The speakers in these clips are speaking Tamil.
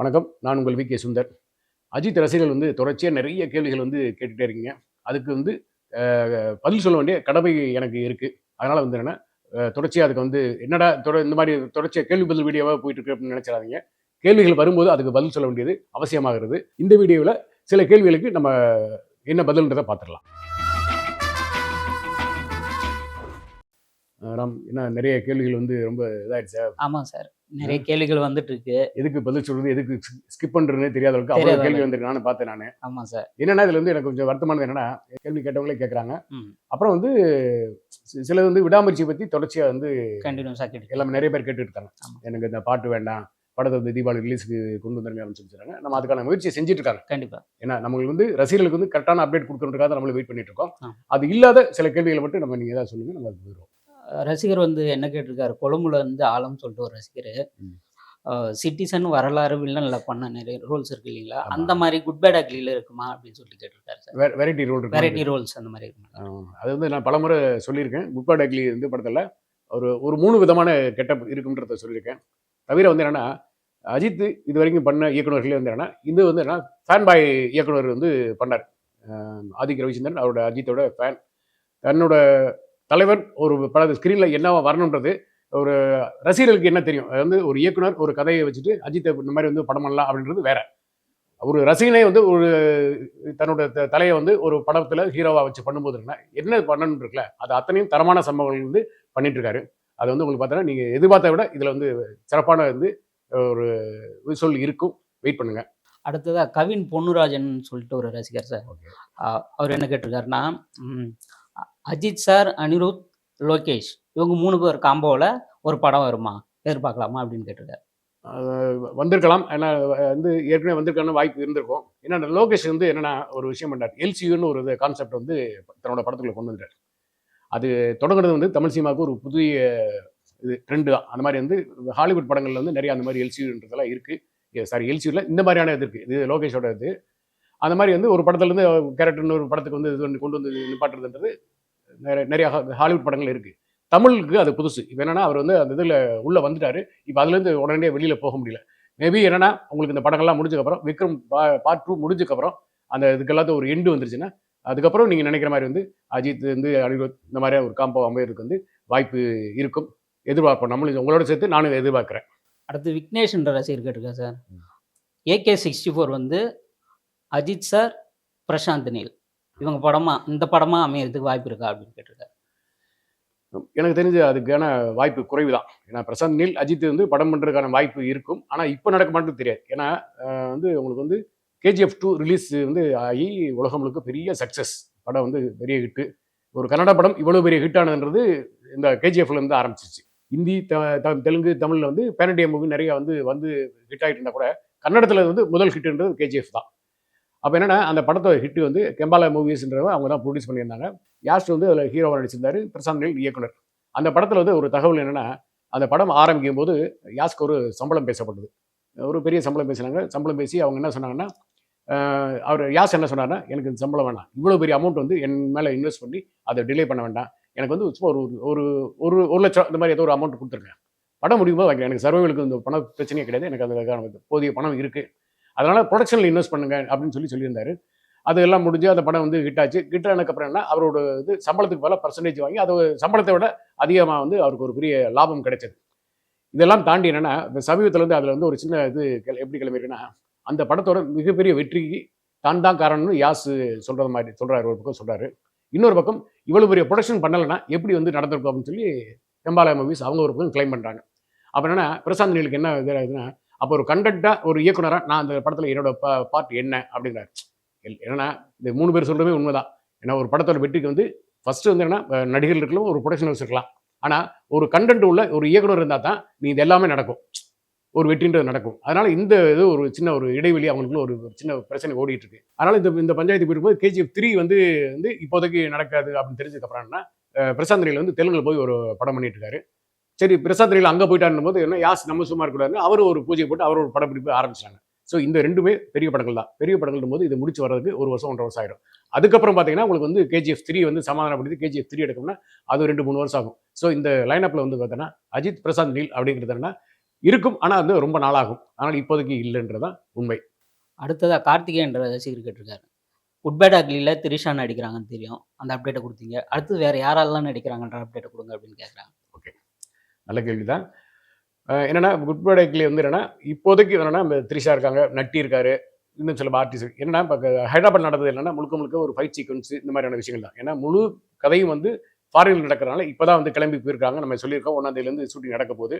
வணக்கம். நான் உங்கள் வி கே சுந்தர். அஜித் ரசிகர்கள் வந்து தொடர்ச்சியாக நிறைய கேள்விகள் வந்து கேட்டுகிட்டே இருக்கீங்க. அதுக்கு வந்து பதில் சொல்ல வேண்டிய கடமை எனக்கு இருக்குது அதனால் வந்து என்னென்னா தொடர்ச்சியாக அதுக்கு வந்து என்னடா தொட இந்த மாதிரி தொடர்ச்சியாக கேள்வி பதில் வீடியோவாக போயிட்டு இருக்கு அப்படின்னு நினச்சிடாதீங்க. கேள்விகள் வரும்போது அதுக்கு பதில் சொல்ல வேண்டியது அவசியமாகிறது. இந்த வீடியோவில் சில கேள்விகளுக்கு நம்ம என்ன பதில்ன்றதை பார்த்துடலாம். ராம் என்ன நிறைய கேள்விகள் வந்து ரொம்ப இதாயிடுச்சு ஆமாம் சார். நிறைய கேள்விகள் வந்துட்டு இருக்கு எதுக்கு பதில் சொல்றது எதுக்கு ஸ்கிப் பண்றதுன்னு தெரியாத அளவுக்கு அவ்வளோ கேள்வி வந்திருக்கு. நானும் பார்த்தேன் நான். ஆமாம் சார். என்னன்னா இதுல வந்து எனக்கு கொஞ்சம் வருத்தமானது என்னன்னா கேள்வி கேட்டவங்களே கேட்குறாங்க. அப்புறம் வந்து சிலது வந்து விடாமுயற்சி பத்தி தொடர்ச்சியா வந்து கண்டினியூஸாக கேட்டு எல்லாமே நிறைய பேர் கேட்டுட்டு இருக்காங்க. ஆமா. எனக்கு இந்த பாட்டு வேண்டாம் படத்தை வந்து தீபாவளி ரிலீஸ்க்கு கொண்டு வந்துருங்க அப்படின்னு சொல்லி சொல்றாங்க நம்ம அதுக்கான முயற்சியை செஞ்சுட்டு இருக்காங்க. கண்டிப்பாக ஏன்னா நம்மளுக்கு வந்து ரசிகர்களுக்கு வந்து கரெக்டான அப்டேட் கொடுக்கறதுக்காக நம்மள வெயிட் பண்ணிட்டு இருக்கோம். அது இல்லாத சில கேள்விகளை மட்டும் நம்ம நீங்க ஏதாவது சொல்லுங்க நம்ம போயிடுவோம். ரசிகர் வந்து என்ன கேட்டிருக்காரு? கொழும்புல இருந்து ஆலம் சொல்லிட்டு ஒரு ரசிகர். சிட்டிசன் வரலாறு வில்லன்ல பண்ண நிறைய ரோல்ஸ் இருக்கு இல்லைங்களா. அந்த மாதிரி குட் பேட் அக்லியில் இருக்குமா? அப்படின்னு சொல்லிட்டு கேட்டிருக்காரு சார். வெரைட்டி ரோல் இருக்கு வெரைட்டி ரோல்ஸ் அந்த மாதிரி இருக்குமா? ஆ, அது வந்து நான் பலமுறை சொல்லியிருக்கேன். குப்பா டக்லி வந்து படத்தில் ஒரு ஒரு மூணு விதமான கெட்டப் இருக்குன்றத சொல்லியிருக்கேன். தவிர வந்து என்னன்னா அஜித் இது வரைக்கும் பண்ண இயக்குநர்களே வந்து என்னன்னா இது வந்து என்ன ஃபேன் பாய் இயக்குனர் வந்து பண்ணார். ஆதிக் ரவிச்சந்திரன் அவரோட அஜித்தோட ஃபேன் தன்னோட தலைவர் ஒரு பட ஸ்க்ரீனில் என்னவா வரணுன்றது ஒரு ரசிகர்களுக்கு என்ன தெரியும்? அது வந்து ஒரு இயக்குனர் ஒரு கதையை வச்சுட்டு அஜித் இந்த மாதிரி வந்து படம் பண்ணலாம் அப்படின்றது வேற. ஒரு ரசிகனே வந்து ஒரு தன்னோட தலையை வந்து ஒரு படத்துல ஹீரோவா வச்சு பண்ணும்போது என்ன என்ன பண்ணணும் இருக்குல்ல அது அத்தனையும் தரமான சம்பவங்கள் வந்து பண்ணிட்டு இருக்காரு. அது வந்து உங்களுக்கு பார்த்தோன்னா நீங்க எதிர்பார்த்த விட இதுல வந்து சிறப்பான வந்து ஒரு சொல் இருக்கும். வெயிட் பண்ணுங்க. அடுத்ததா கவின் பொன்னுராஜன் சொல்லிட்டு ஒரு ரசிகர் சார். அவர் என்ன கேட்டிருக்காருன்னா அஜித் சார் அனிருத் லோகேஷ். இவங்க மூணு பேர் காம்போவில் ஒரு படம் வருமா? எதிர்பார்க்கலாமா அப்படின்னு கேட்டிருக்காரு. வந்திருக்கலாம். ஏன்னா வந்து ஏற்கனவே வந்திருக்கான வாய்ப்பு இருந்திருக்கும். ஏன்னா லோகேஷ் வந்து என்னென்னா ஒரு விஷயம் பண்ணார். எல்சியூன்னு ஒரு கான்செப்ட் வந்து தன்னோட படத்துக்குள்ள கொண்டு வந்துட்டார் அது தொடங்குறது வந்து தமிழ் சினிமாவுக்கு ஒரு புதிய இது ட்ரெண்டு தான். அந்த மாதிரி வந்து ஹாலிவுட் படங்கள்ல வந்து நிறைய அந்த மாதிரி எல்சியூன்றதெல்லாம் இருக்குது சாரி எல்சியூல இந்த மாதிரியான இது இருக்குது இது லோகேஷோட இது. அந்த மாதிரி வந்து ஒரு படத்துலேருந்து கேரக்டர்னு ஒரு படத்துக்கு வந்து இது கொண்டு வந்து நிப்பாட்டுறதுன்றது நிறைய நிறைய ஹா- ஹாலிவுட் படங்கள் இருக்கு. தமிழுக்கு அது புதுசு. இப்போ என்னன்னா அவர் வந்து அந்த இதில் உள்ள வந்துட்டாரு. இப்போ அதுலேருந்து உடனடியாக வெளியில போக முடியல. மேபி என்னன்னா உங்களுக்கு இந்த படங்கள்லாம் முடிஞ்சதுக்கப்புறம் விக்ரம் பார்ட் டூ முடிஞ்சதுக்கப்புறம் அந்த இதுக்கெல்லாத்த ஒரு எண்டு வந்துருச்சுன்னா அதுக்கப்புறம் நீங்கள் நினைக்கிற மாதிரி வந்து அஜித் வந்து அனிருத் இந்த மாதிரி ஒரு காம்போ அமையறதுக்கு வந்து வாய்ப்பு இருக்கும். எதிர்பார்ப்போம். நம்மளும் உங்களோட சேர்த்து நானும் எதிர்பார்க்குறேன். அடுத்து விக்னேஷ் என்ற ரசிகர் கேட்டிருக்காரு சார். ஏகே சிக்ஸ்டி ஃபோர் வந்து அஜித் சார் பிரசாந்த் நீல் இவங்க படமா இந்த படமா அமையறதுக்கு வாய்ப்பு இருக்கா அப்படின்னு கேட்டிருக்காரு. எனக்கு தெரிஞ்சு அதுக்கான வாய்ப்பு குறைவு தான் ஏன்னா பிரசாந்த் நீல் அஜித் வந்து படம் பண்ணுறதுக்கான வாய்ப்பு இருக்கும். ஆனால் இப்போ நடக்க மாட்டேன்னு தெரியாது. ஏன்னா வந்து உங்களுக்கு வந்து கேஜிஎஃப் டூ ரிலீஸ் வந்து ஆகி உலகம் முழுக்க பெரிய சக்ஸஸ் படம் வந்து பெரிய ஹிட்டு ஒரு கன்னட படம் இவ்வளோ பெரிய ஹிட் ஆனதுன்றது இந்த கேஜிஎஃப்ல இருந்து ஆரம்பிச்சிச்சு. ஹிந்தி த- தெலுங்கு தமிழில் வந்து பேனடிய மூவி நிறைய வந்து வந்து ஹிட் ஆகிட்டு இருந்தா கூட கன்னடத்தில் வந்து முதல் ஹிட்ன்றது கேஜிஎஃப் தான். அப்போ என்னென்னா அந்த படத்தோட ஹிட் வந்து கெம்பாலா மூவிஸ்ன்றவங்க அவங்க தான் ப்ரொடியூஸ் பண்ணியிருந்தாங்க. யாஸ்ட் வந்து அதில் ஹீரோவாக நடிச்சிருந்தாரு பிரசாந்த் நீல் இயக்குனர். அந்த படத்தில் வந்து ஒரு தகவல் என்னென்னா அந்த படம் ஆரம்பிக்கும் போது யாஸ்க்கு ஒரு சம்பளம் பேசப்பட்டது. ஒரு பெரிய சம்பளம் பேசினாங்க. சம்பளம் பேசி அவங்க என்ன சொன்னாங்கன்னா அவர் யாஸ் என்ன சொன்னார்னா எனக்கு இந்த சம்பளம் வேணாம். இவ்வளோ பெரிய அமௌண்ட் வந்து என் மேலே இன்வெஸ்ட் பண்ணி அதை டிலே பண்ண வேண்டாம். எனக்கு வந்து சும்மா ஒரு ஒரு ஒரு ஒரு லட்சம் இந்த மாதிரி ஏதோ ஒரு அமௌண்ட் கொடுத்துருங்க. படம் முடியும் போது வைக்கிறேன் எனக்கு சர்வைவலுக்கு இந்த பண பிரச்சனையே கிடையாது. எனக்கு அதுக்கான போதிய பணம் இருக்குது அதனால் ப்ரொடக்ஷனில் இன்வெஸ்ட் பண்ணுங்க அப்படின்னு சொல்லி சொல்லியிருந்தாரு. அதெல்லாம் முடிஞ்சு அந்த படம் வந்து ஹிட் ஆச்சு. ஹிட் ஆனதுக்கப்புறம் என்ன அவரோட இது சம்பளத்துக்கு பல பர்சன்டேஜ் வாங்கி அது சம்பளத்தை விட அதிகமாக வந்து அவருக்கு ஒரு பெரிய லாபம் கிடைச்சது. இதெல்லாம் தாண்டி என்னென்னா இந்த சமீபத்தில் வந்து அதில் வந்து ஒரு சின்ன இது எப்படி கிளம்பியிருக்குன்னா அந்த படத்தோட மிகப்பெரிய வெற்றிக்கு தான் தான் காரணம்னு யாஸ் சொல்கிற மாதிரி சொல்கிறார் ஒரு பக்கம் சொல்கிறாரு இன்னொரு பக்கம் இவ்வளோ பெரிய ப்ரொடக்ஷன் பண்ணலைன்னா எப்படி வந்து நடந்திருக்கும் அப்படின்னு சொல்லி எம்பாலய மூவிஸ் அவங்க ஒரு பக்கம் கிளைம் பண்ணுறாங்க அப்போ என்னன்னா பிரசாந்த் நீலுக்கு என்ன இது அப்போ ஒரு கண்டென்ட்டாக ஒரு இயக்குனராக நான் அந்த படத்தில் என்னோட பார்ட் என்ன அப்படிங்கிறாரு. எல்- என்னன்னா இந்த மூணு பேர் சொல்றதுமே உண்மைதான். ஏன்னா ஒரு படத்தோட வெற்றிக்கு வந்து ஃபஸ்ட்டு வந்து என்னன்னா நடிகர்கள் இருக்கலாம் ஒரு ப்ரொடக்ஷன் இருக்கலாம். ஆனால் ஒரு கண்டென்ட் உள்ள ஒரு இயக்குனர் இருந்தால் தான் நீ இது எல்லாமே நடக்கும். ஒரு வெற்றின்றது நடக்கும். அதனால் இந்த இது ஒரு சின்ன ஒரு இடைவெளி அவங்களுக்குள்ள ஒரு சின்ன பிரச்சனை ஓடிட்டு இருக்கு இந்த இந்த பஞ்சாயத்து போயிருக்கும்போது கேஜிஎஃப் த்ரீ வந்து வந்து இப்போதைக்கு நடக்காது அப்படின்னு தெரிஞ்சதுக்கப்புறம் என்ன பிரசாந்த் வந்து தெலுங்கில் போய் ஒரு படம் பண்ணிட்டு இருக்காரு சரி பிரசாத் ரயில் அங்கே போயிட்டாருன்னு போது என்ன யாஸ் நம்ம சும்மா இருக்கக்கூடாதுன்னு அவர் ஒரு பூஜை போட்டு அவர் ஒரு படப்பிடிப்பு ஆரம்பிச்சாங்க. ஸோ இந்த ரெண்டுமே பெரிய படங்கள் தான். பெரிய படங்கள் போது இது முடிச்சு வர்றதுக்கு ஒரு வருஷம் ஒன்றரை வருஷம் ஆயிடும் அதுக்கப்புறம் பார்த்தீங்கன்னா உங்களுக்கு வந்து கேஜிஎஃப் த்ரீ வந்து சமாதானப்படுத்தி கேஜிஎஃப் த்ரீ எடுக்கணும்னா அது ரெண்டு மூணு வருஷம் ஆகும். ஸோ இந்த லைனப்பில் வந்து பார்த்தோன்னா அஜித் பிரசாந்த் நீல் அப்படிங்கிறதுனா இருக்கும் ஆனால் வந்து ரொம்ப நாளாகும். ஆனால் இப்போதைக்கு இல்லைன்றதான் உண்மை. அடுத்ததாக கார்த்திகேயன்ற ரசிகர் கேட்டிருக்காரு. குட்பேட் அக்லியில் திரிஷா நடிக்கிறாங்கன்னு தெரியும். அந்த அப்டேட்டை கொடுத்தீங்க. அடுத்து வேறு யாரெல்லாம் நடிக்கிறாங்கன்ற அப்டேட்டை கொடுங்க அப்படின்னு கேட்குறாங்க நல்ல கேள்விதான். தான் என்னென்னா குட் ப்ராடக்ட்ல வந்து என்னென்னா இப்போதைக்கு என்னென்னா இந்த த்ரிஷா இருக்காங்க நட்டி இருக்காரு இன்னும் சில ஆர்டிஸ்ட் என்னன்னா இப்போ ஹைதராபாத் நடந்தது என்னென்னா முழுக்க முழுக்க ஒரு ஃபைட் சீக்வன்ஸ் இந்த மாதிரியான விஷயங்கள் தான். ஏன்னா முழு கதையும் வந்து ஃபாரினில் நடக்கிறனால இப்போ தான் வந்து கிளம்பி போயிருக்காங்க. நம்ம சொல்லியிருக்கோம் ஒன்றாந்தேதியிலேருந்து ஷூட்டிங் நடக்க போகுது.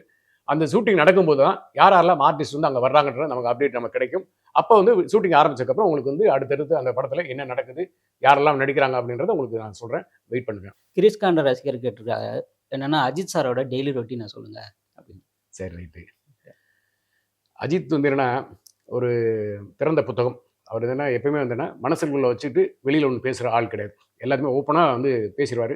அந்த ஷூட்டிங் நடக்கும்போது தான் யார் யாரெல்லாம் ஆர்டிஸ்ட் வந்து அங்கே வர்றாங்கன்ற நமக்கு அப்டேட் நமக்கு கிடைக்கும். அப்போ வந்து ஷூட்டிங் ஆரம்பிச்சதுக்கப்புறம் உங்களுக்கு வந்து அடுத்தடுத்து அந்த படத்தில் என்ன நடக்குது யாரெல்லாம் நடிக்கிறாங்க அப்படின்றத உங்களுக்கு நான் சொல்கிறேன் வெயிட் பண்ணுங்க. கிரிஸ்கான்ற ரசிகர் கேட்டிருக்காங்க என்னன்னா அஜித் சாரோட டெய்லி ரொட்டீனை சொல்லுங்க அப்படின்னு. சரி ரைட்டு அஜித் வந்து என்னன்னா ஒரு திறந்த புத்தகம். அவர் என்னன்னா எப்பயுமே வந்து என்ன மனசுக்குள்ள வச்சுட்டு வெளியில் ஒன்று பேசுகிற ஆள் கிடையாது. எல்லாத்தையுமே ஓப்பனாக வந்து பேசிடுவார்.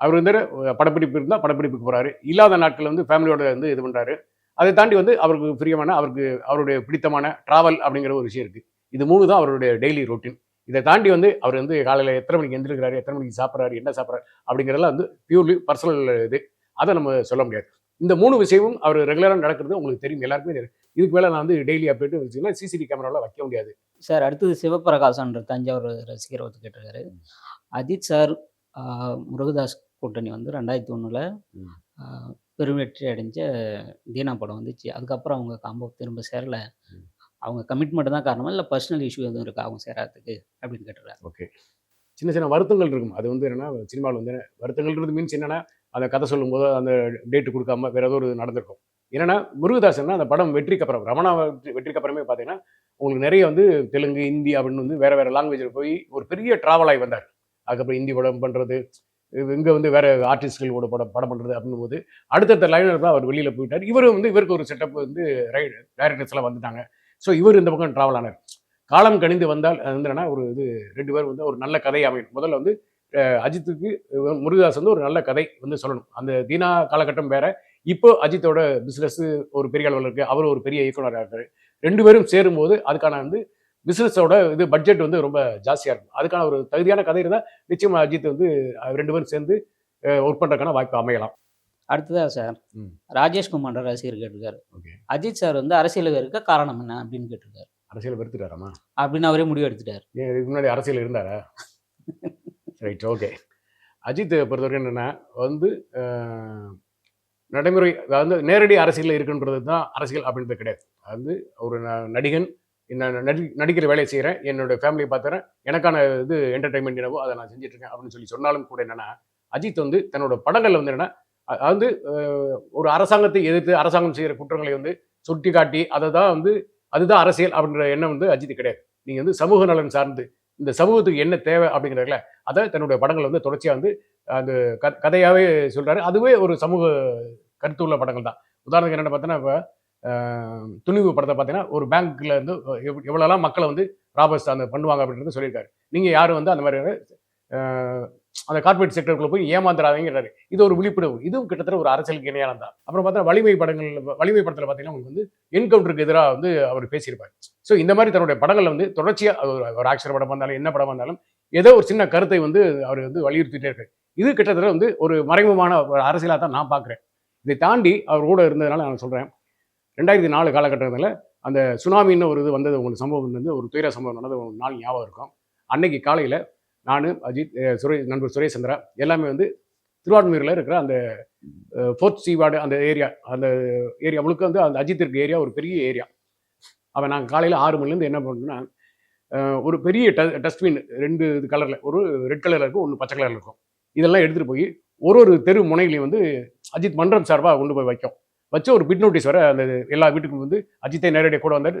அவர் வந்து படப்பிடிப்பு இருந்தால் படப்பிடிப்புக்கு போகிறாரு இல்லாத நாட்களில் வந்து ஃபேமிலியோட வந்து இது பண்ணுறாரு அதை தாண்டி வந்து அவருக்கு பிரியமான அவருக்கு அவருடைய பிடித்தமான ட்ராவல் அப்படிங்கிற ஒரு விஷயம் இருக்குது இது மூணு தான் அவருடைய டெய்லி ரொட்டீன் இதை தாண்டி வந்து அவர் வந்து காலையில் எத்தனை மணிக்கு எந்திரிக்கிறாரு எத்தனை மணிக்கு சாப்பிட்றாரு என்ன சாப்பிட்றாரு அப்படிங்கிறதெல்லாம் வந்து பியூர்லி பர்சனல் இது. அதை நம்ம சொல்ல முடியாது. இந்த மூணு விஷயமும் அவர் ரெகுலராக நடக்கிறது உங்களுக்கு தெரியும். எல்லாருக்குமே தெரியும். இதுக்கு மேலே நான் வந்து டெய்லி அப்டேட் வச்சுன்னா சிசிடிவி கேமராவில் வைக்க முடியாது. சார் அடுத்தது சிவபிரகாசன்ற தஞ்சாவூர் ரசிகர் ஒருத்தர் கேட்டிருக்காரு. அஜித் சார் முருகதாஸ் கூட்டணி வந்து ரெண்டாயிரத்தி ஒன்றில் ம். பெரும் வெற்றி அடைஞ்ச தீனா படம் வந்துச்சு. அதுக்கப்புறம் அவங்க காம்போ திரும்ப சேரல. அவங்க கமிட்மெண்ட் தான் காரணமா இல்லை பர்சனல் இஷ்யூ எதுவும் இருக்கா? அவங்க சேராததுக்கு அப்படின்னு கேட்டுறாரு ஓகே சின்ன சின்ன வருத்தங்கள் இருக்கும். அது வந்து என்னன்னா சினிமாவில் வந்து வருத்தங்கள்ன்றது மீன்ஸ் என்னன்னா அந்த கதை சொல்லும்போது அந்த டேட்டு கொடுக்காம வேற ஏதோ ஒரு நடந்திருக்கும். என்னன்னா முருகதாசன்னா அந்த படம் வெற்றிக்கு அப்புறம் ரமணா வெற்றி- வெற்றிக்கு அப்புறமே பார்த்தீங்கன்னா உங்களுக்கு நிறைய வந்து தெலுங்கு ஹிந்தி அப்படின்னு வந்து வேற வேற லாங்குவேஜில் போய் ஒரு பெரிய ட்ராவல் ஆகி வந்தார். அதுக்கப்புறம் ஹிந்தி படம் பண்ணுறது இங்கே வந்து வேறு ஆர்டிஸ்ட்கள் கூட படம் படம் பண்ணுறது அப்படின்னும் போது அடுத்தடுத்த லைனர் தான் அவர் வெளியில் போயிட்டார். இவரும் வந்து இவருக்கு ஒரு செட்டப் வந்து டைரக்டர்ஸ் எல்லாம் வந்துட்டாங்க. ஸோ இவர் இந்த பக்கம் ட்ராவல் ஆனார். காலம் கணிந்து வந்தால் அது ஒரு இது ரெண்டு பேரும் வந்து ஒரு நல்ல கதை அமையும் முதல்ல வந்து அஜித்துக்கு முருகதாஸ் வந்து ஒரு நல்ல கதை வந்து சொல்லணும். அந்த தீனா காலகட்டம் வேற. இப்போ அஜித்தோட பிஸ்னஸ் ஒரு பெரிய அளவில் இருக்கு. அவர் ஒரு பெரிய இயக்குனராக இருக்காரு ரெண்டு பேரும் சேரும்போது அதுக்கான வந்து பிஸ்னஸோட இது பட்ஜெட் வந்து ரொம்ப ஜாஸ்தியாக இருக்கும். அதுக்கான ஒரு தகுதியான கதை இருந்தால் நிச்சயமாக அஜித் வந்து ரெண்டு பேரும் சேர்ந்து ஒர்க் பண்ணுறதுக்கான வாய்ப்பு அமையலாம். அடுத்ததா சார். ராஜேஷ்குமார் ரசிகர் கேட்டிருக்காரு. ஓகே. அஜித் சார் வந்து அரசியலுக்கு இருக்க காரணம் என்ன அப்படின்னு கேட்டிருக்காரு. அரசியல் வெறுத்துட்டாராமா? அப்படின்னு அவரே முடிவு எடுத்துட்டாரு. இதுக்கு முன்னாடி அரசியல் இருந்தாரா? ரைட் ஓகே அஜித் பொறுத்தவரைக்கும் என்னென்னா வந்து நடைமுறை அதாவது நேரடி அரசியலில் இருக்குன்றது தான் அரசியல் அப்படின்றது கிடையாது. அது ஒரு நடிகன் நான் நடி நடிக்கிற வேலையை செய்கிறேன் என்னோட ஃபேமிலியை பார்த்துறேன் எனக்கான இது என்டர்டைன்மெண்ட் என்னவோ அதை நான் செஞ்சுட்டு இருக்கேன் அப்படின்னு சொல்லி சொன்னாலும் கூட என்னென்னா அஜித் வந்து தன்னோட படங்கள்ல வந்து என்னென்னா அதாவது ஒரு அரசாங்கத்தை எதிர்த்து அரசாங்கம் செய்கிற குற்றங்களை வந்து சுட்டி காட்டி அதை தான் வந்து அதுதான் அரசியல் அப்படின்ற எண்ணம் வந்து அஜித் கிடையாது. நீங்கள் வந்து சமூக நலன் சார்ந்து இந்த சமூகத்துக்கு என்ன தேவை அப்படிங்கிறதுல அதை தன்னுடைய படங்கள் வந்து தொடர்ச்சியாக வந்து அந்த க கதையாகவே சொல்கிறாரு அதுவே ஒரு சமூக கருத்துள்ள படங்கள் தான். உதாரணத்துக்கு என்னென்ன பார்த்தீங்கன்னா இப்போ துணிவு படத்தை பார்த்தீங்கன்னா ஒரு பேங்க்கில் வந்து எவ் எவ்வளோலாம் மக்களை வந்து ராபர்ஸ் அந்த பண்ணுவாங்க அப்படின்றது சொல்லியிருக்காரு. நீங்கள் யாரும் வந்து அந்த மாதிரி அந்த கார்பரேட் செக்டருக்குள்ள போய் ஏமாந்துடாதீங்கிறாரு இது ஒரு விழிப்புணர்வு. இதுவும் கிட்டத்தட்ட ஒரு அரசியலுக்கு இணையானது தான். அப்புறம் பார்த்தா வலிமை படங்கள் வலிமை படத்தில் பார்த்தீங்கன்னா உங்களுக்கு வந்து என்கவுண்டருக்கு எதிராக வந்து அவர் பேசியிருப்பார். ஸோ இந்த மாதிரி தன்னுடைய படங்களில் வந்து தொடர்ச்சியாக ஒரு ஒரு ஆக்ஷன் படம் வந்தாலும் என்ன படம் வந்தாலும் ஏதோ ஒரு சின்ன கருத்தை வந்து அவர் வந்து வலியுறுத்திட்டே இருக்காரு. இது கிட்டத்தட்ட வந்து ஒரு மறைமுகமான ஒரு அரசியலாக தான் நான் பார்க்குறேன். இதை தாண்டி அவர் கூட இருந்ததுனால நான் சொல்கிறேன் ரெண்டாயிரத்தி நாலு காலகட்டத்தில் அந்த சுனாமின்னு ஒரு இது வந்தது உங்களுக்கு சம்பவம் வந்து ஒரு துயர சம்பவம் நடந்தது ஒரு நாள் ஞாபகம் இருக்கும். அன்னைக்கு காலையில் நான் அஜித் சுரேஷ் நண்பர் சுரேஷ் சந்திரா எல்லாமே வந்து திருவான்மையூரில் இருக்கிற அந்த ஃபோர்த் சீவாடு அந்த ஏரியா அந்த ஏரியா முழுக்க வந்து அந்த அஜித் இருக்க ஏரியா ஒரு பெரிய ஏரியா. அவன் நாங்கள் காலையில் ஆறு மணிலேருந்து என்ன பண்ணோம்னா ஒரு பெரிய ட டஸ்ட்பின் ரெண்டு இது கலரில் ஒரு ரெட் கலரில் இருக்கும் ஒன்று பச்சை கலரில் இருக்கும். இதெல்லாம் எடுத்துகிட்டு போய் ஒரு ஒரு தெரு முனையிலையும் வந்து அஜித் மன்றம் சார்பாக கொண்டு போய் வைக்கும். வச்சு ஒரு பிட் நோட்டீஸ் வர அந்த எல்லா வீட்டுக்கும் வந்து அஜித்தை நேரடியாக கூட வந்தார்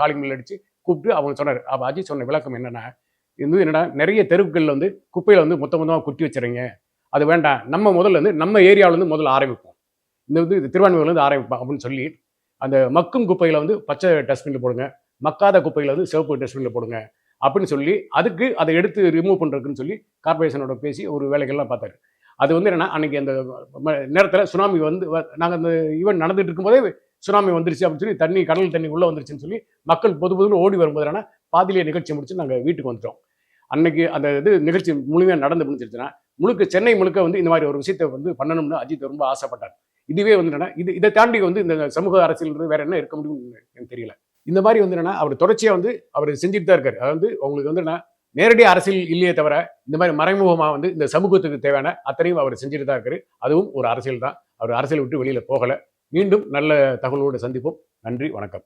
ஹாலிங் மில் அடித்து கூப்பிட்டு அவங்க சொன்னார். அப்போ அஜித் சொன்ன விளக்கம் என்னென்னா இது வந்து என்னடா நிறைய தெருவுகளில் வந்து குப்பையில் வந்து மொத்த மொத்தமாக குட்டி வச்சுறீங்க அது வேண்டாம் நம்ம முதல்ல வந்து நம்ம ஏரியாவிலேருந்து முதல்ல ஆரம்பிப்போம். இந்த வந்து இது திருவான்மையிலேருந்து ஆரம்பிப்போம் அப்படின்னு சொல்லி அந்த மக்கும் குப்பையில் வந்து பச்சை டஸ்ட்பினில் போடுங்க மக்காத குப்பையில் வந்து சிவப்பு டஸ்ட்பினில் போடுங்க அப்படின்னு சொல்லி அதுக்கு அதை எடுத்து ரிமூவ் பண்ணுறதுக்குன்னு சொல்லி கார்பரேஷனோட பேசி ஒரு வேலைகள்லாம் பார்த்தாரு. அது வந்து என்னென்னா அன்றைக்கி அந்த நேரத்தில் சுனாமி வந்து நாங்கள் அந்த ஈவெண்ட் நடந்துட்டு இருக்கும்போதே சுனாமி வந்துருச்சு அப்படின்னு சொல்லி தண்ணி கடல் தண்ணி உள்ளே வந்துருச்சுன்னு சொல்லி மக்கள் பொது பொதுவில் ஓடி வரும்போது என்னன்னா பாதிலே நிகழ்ச்சி முடிச்சு நாங்கள் வீட்டுக்கு வந்துட்டோம். அன்னைக்கு அந்த இது நிகழ்ச்சி முழுமையாக நடந்து முடிஞ்சிருச்சுன்னா முழுக்க சென்னை முழுக்க வந்து இந்த மாதிரி ஒரு விஷயத்தை வந்து பண்ணணும்னு அஜித் ரொம்ப ஆசைப்பட்டார். இதுவே வந்து என்னன்னா இது இதை தாண்டி வந்து இந்த சமூக அரசியல் வேற என்ன இருக்க முடியும்னு எனக்கு தெரியல. இந்த மாதிரி வந்து என்னன்னா அவர் தொடர்ச்சியாக வந்து அவர் செஞ்சுட்டு தான் இருக்காரு. அதாவது உங்களுக்கு வந்து நேரடி அரசியல் இல்லையே தவிர இந்த மாதிரி மறைமுகமாக வந்து இந்த சமூகத்துக்கு தேவையான அத்தனையும் அவர் செஞ்சுட்டு தான் இருக்காரு. அதுவும் ஒரு அரசியல் தான். அவர் அரசியல் விட்டு வெளியில் போகலை. மீண்டும் நல்ல தகவலோடு சந்திப்போம். நன்றி வணக்கம்.